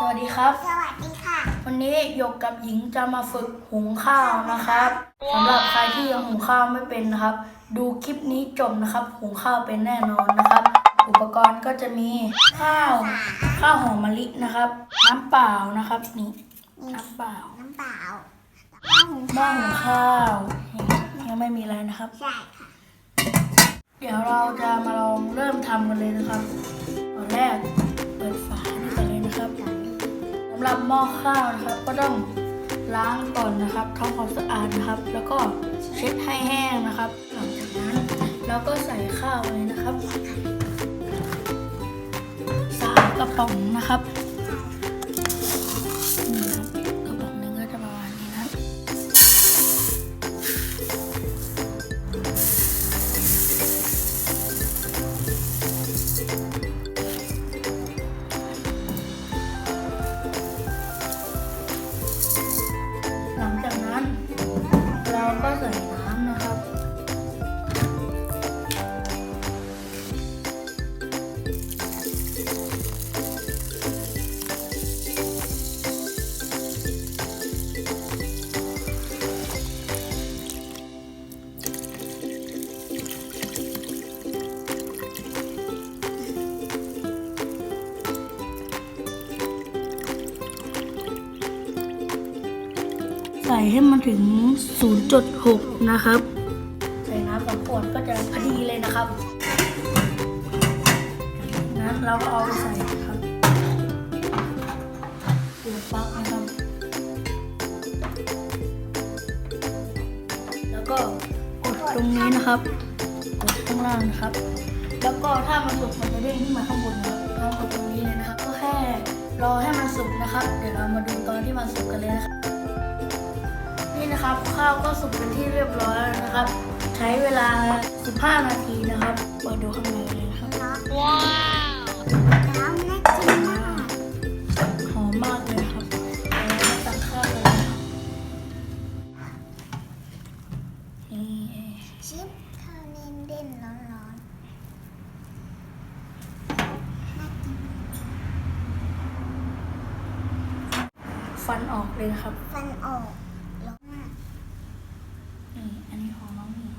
สวัสดีครับ สวัสดีค่ะ วันนี้หยกกับหญิงจะมาฝึกหุงข้าวนะครับสำหรับใครที่ยังหุงข้าวไม่เป็นนะครับ ดูคลิปนี้จบนะครับ หุงข้าวเป็นแน่นอนนะครับ อุปกรณ์ก็จะมีข้าว ข้าวหอมมะลินะครับ น้ำเปล่านะครับนี่น้ำเปล่าน้ำเปล่าหม้อหุงหม้อข้าวหุงข้าวยังไม่มีอะไรนะครับ ใช่ค่ะ เดี๋ยวเราจะมาลองเริ่มทำกันเลยนะครับ หรับหม้อข้าวนะครับ ก็ต้องล้างก่อนนะครับทำความสะอาดนะครับ แล้วก็เช็ดให้แห้งนะครับ หลังจากนั้นเราก็ใส่ข้าวเลยนะครับ สามกระป๋องนะครับ ใส่ให้มันถึง 0.6 นะครับ ใส่น้ำสองขวดก็จะพอดีเลยนะครับนั้นเราก็เอาไปใส่ครับเสียบปลั๊กนะครับ แล้วก็กดตรงนี้นะครับ กดข้างล่างนะครับ แล้วก็ถ้ามันสุกมันจะเด้งขึ้นมาข้างบนนะครับเรากดตรงนี้เลยนะครับ ก็แค่รอให้มันสุกนะครับ เดี๋ยวเรามาดูตอนที่มันสุกกันเลยนะครับ นี่นะครับ ข้าวก็สุกเป็นที่เรียบร้อยแล้วนะครับ ใช้เวลา 15 นาทีนะครับเปิดดูข้างในเลยนะครับน้ำว้าวน้ำน่ากินมากหอมมากเลยครับเดี๋ยวเรามาตักข้าวเลยนะครับนี่ชิปข้าวเน้นเด่นร้อนร้อนๆน่ากินฟันออกเลยนะครับ ฟันออกร้อนมาก นี่อันนี้ของน้องหญิง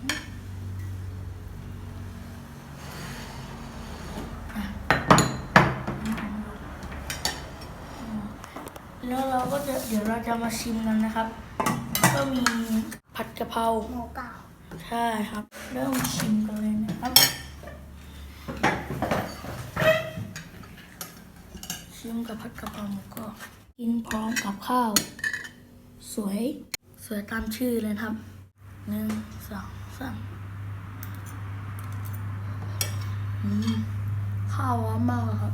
อะ แล้วเราก็จะเดี๋ยวเราจะมาชิมกันนะครับ ก็มีผัดกะเพราหมูเก่าใช่ครับ เริ่มชิมกันเลยนะครับ ชิมกับผัดกะเพราหมูกรอบกินพร้อมกับข้าว สวยสวยตามชื่อเลยครับหนึ่งสองสามข้าวหวานมากครับ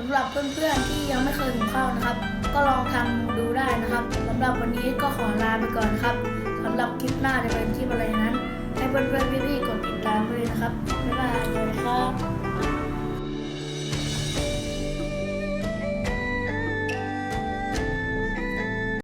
สำหรับเพื่อนๆที่ยังไม่เคยหุงข้าวนะครับ ก็ลองทำดูได้นะครับสำหรับวันนี้ก็ขอลาไปก่อนครับสำหรับคลิปหน้าจะเป็นคลิปอะไรนั้น ให้เพื่อนๆพี่ๆกดติดตามไว้เลยนะครับบ๊ายบายครับ